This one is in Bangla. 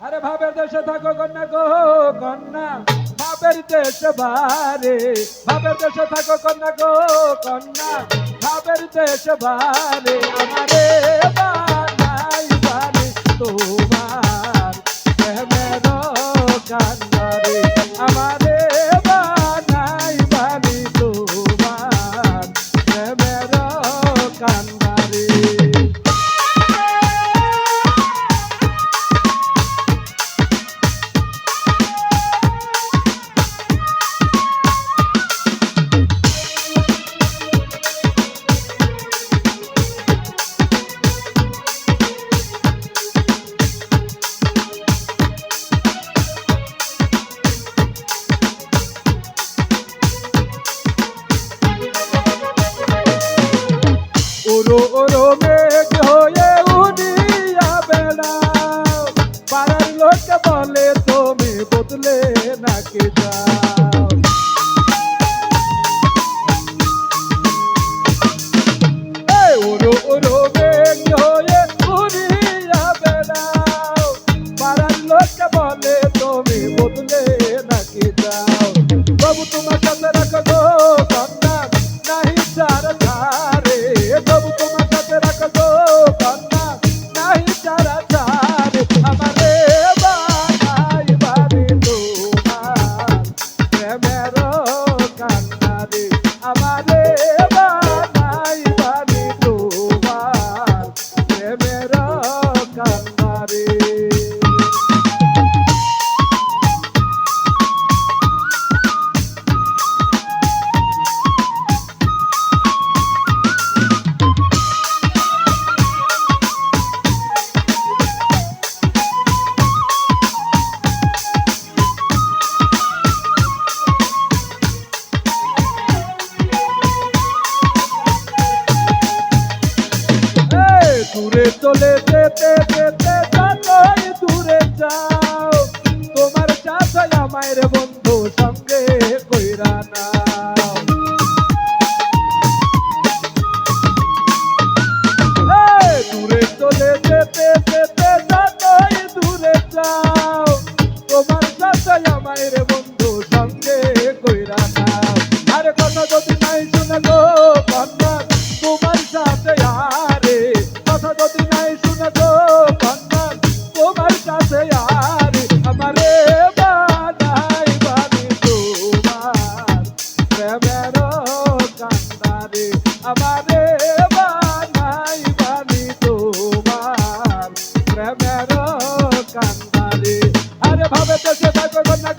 আরে ভাবের দেশে থাকো কন্যা গো, কন্যা। ভাবের দেশে বারে। ভাবের দেশে থাকো কন্যা গো, কন্যা। ভাবের দেশে বারে। আমারে বানাই বারে তোমার ওরো মেঘ হয়ে উড়িয়া বেড়াও পাড়ার লোক বলে, তুমি বদলে নাকি যাও? ওরো ওরো মেঘ হয়ে উড়িয়া বেড়াও পাড়ার লোক বলে, তুমি বদলে নাকি যাও? বাবু, তোমার সাথে রাখো দূরে চলে যেতে যেতে যতই দূরে যাও। তোমার চাষা আমায় রে বন্ধু সঙ্গে কইরা ভাবে দেশে থাকবে না